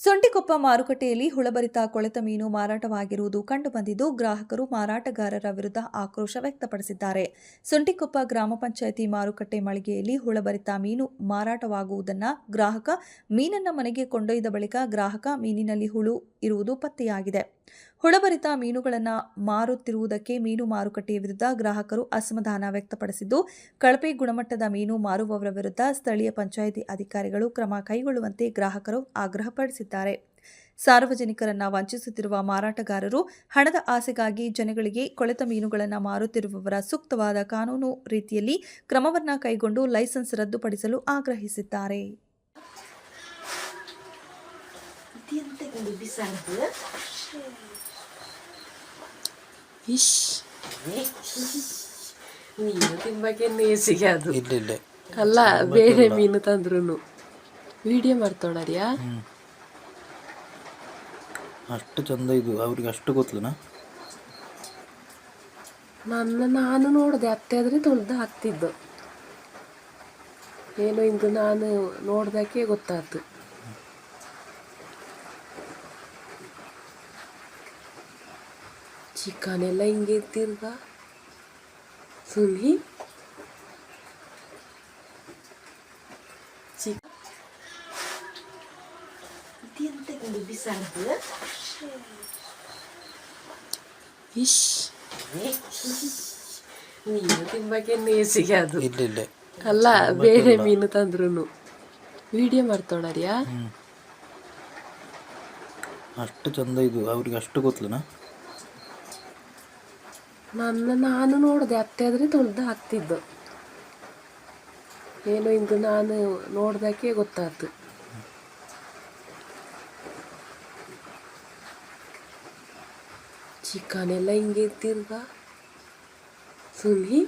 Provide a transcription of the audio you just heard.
ಸೊಂಟಿಕೊಪ್ಪ ಮಾರುಕಟ್ಟೆಯಲ್ಲಿ ಹುಳಬರಿತ ಕೊಳೆತ ಮೀನು ಮಾರಾಟವಾಗಿರುವುದು ಕಂಡುಬಂದಿದ್ದು, ಗ್ರಾಹಕರು ಮಾರಾಟಗಾರರ ವಿರುದ್ಧ ಆಕ್ರೋಶ ವ್ಯಕ್ತಪಡಿಸಿದ್ದಾರೆ. ಸೊಂಟಿಕೊಪ್ಪ ಗ್ರಾಮ ಪಂಚಾಯಿತಿ ಮಾರುಕಟ್ಟೆ ಮಳಿಗೆಯಲ್ಲಿ ಹುಳಬರಿತ ಮೀನು ಮಾರಾಟವಾಗುವುದನ್ನು ಗ್ರಾಹಕ ಮೀನನ್ನ ಮನೆಗೆ ಕೊಂಡೊಯ್ದ ಬಳಿಕ ಗ್ರಾಹಕ ಮೀನಿನಲ್ಲಿ ಹುಳು ಇರುವುದು ಪತ್ತೆಯಾಗಿದೆ. ಹುಳಭರಿತ ಮೀನುಗಳನ್ನು ಮಾರುತ್ತಿರುವುದಕ್ಕೆ ಮೀನು ಮಾರುಕಟ್ಟೆಯ ವಿರುದ್ಧ ಗ್ರಾಹಕರು ಅಸಮಾಧಾನ ವ್ಯಕ್ತಪಡಿಸಿದ್ದು, ಕಳಪೆ ಗುಣಮಟ್ಟದ ಮೀನು ಮಾರುವವರ ವಿರುದ್ಧ ಸ್ಥಳೀಯ ಪಂಚಾಯಿತಿ ಅಧಿಕಾರಿಗಳು ಕ್ರಮ ಕೈಗೊಳ್ಳುವಂತೆ ಗ್ರಾಹಕರು ಆಗ್ರಹಪಡಿಸಿದ್ದಾರೆ. ಸಾರ್ವಜನಿಕರನ್ನ ವಂಚಿಸುತ್ತಿರುವ ಮಾರಾಟಗಾರರು ಹಣದ ಆಸೆಗಾಗಿ ಜನಗಳಿಗೆ ಕೊಳೆತ ಮೀನುಗಳನ್ನು ಮಾರುತ್ತಿರುವವರ ಸೂಕ್ತವಾದ ಕಾನೂನು ರೀತಿಯಲ್ಲಿ ಕ್ರಮವನ್ನ ಕೈಗೊಂಡು ಲೈಸೆನ್ಸ್ ರದ್ದುಪಡಿಸಲು ಆಗ್ರಹಿಸಿದ್ದಾರೆ. ಇದೆಂತಕ್ಕೊಂದು ಬಿಸಾಡ್ದು ಇಶ್ ಮೀನು ತಿಂಬಕ್ಕೆ ನೇಸಿಗೆ ಅದು ಇಲ್ಲ ಇಲ್ಲ ಅಲ್ಲ ಬೇರೆ ಮೀನು ತಂದ್ರು ವಿಡಿಯೋ ಮಾಡ್ತೋಣರ್ಯಾ ಅಷ್ಟು ಚಂದ ಇದು ಅವ್ರಿಗೆ ಅಷ್ಟು ಗೊತ್ತಲನ ನನ್ನ ನಾನು ನೋಡಿದೆ ಅತ್ತೆ ಆದ್ರೆ ತೊಳೆದು ಹಾಕ್ತಿದ್ದು ಏನೋ ಇಂದು ನಾನು ನೋಡ್ದಕ್ಕೆ ಗೊತ್ತಾಯ್ತು ಚಿಕನ್ ಎಲ್ಲ ಹಿಂಗೆ ಇರ್ತಿರ್ಗ ಸುನಿ ಚಿಕ್ ಇದೆಂತಕ್ಕೊಂದು ಬಿಸಾಡ್ದು ಇಶ್ ಮೀನು ತಿಂಬಕ್ಕೆ ನೇಸಿಗೆ ಅದು ಇಲ್ಲ ಇಲ್ಲ ಅಲ್ಲ ಬೇರೆ ಮೀನು ತಂದ್ರು ವಿಡಿಯೋ ಮಾಡ್ತೋಣರ್ಯಾ ಅಷ್ಟು ಚಂದ ಇದು ಅವ್ರಿಗೆ ಅಷ್ಟು ಗೊತ್ತಲನ ನನ್ನ ನಾನು ನೋಡಿದೆ ಅತ್ತೆ ಆದರೆ ತೊಳೆದು ಹಾಕ್ತಿದ್ದು ಏನು ಇಂದು ನಾನು ನೋಡ್ದಕ್ಕೆ ಗೊತ್ತಾಯ್ತು ಚಿಕನ್ ಎಲ್ಲ ಹಿಂಗೆ ಇರ್ತಿರ್ಗ ಸುನಿ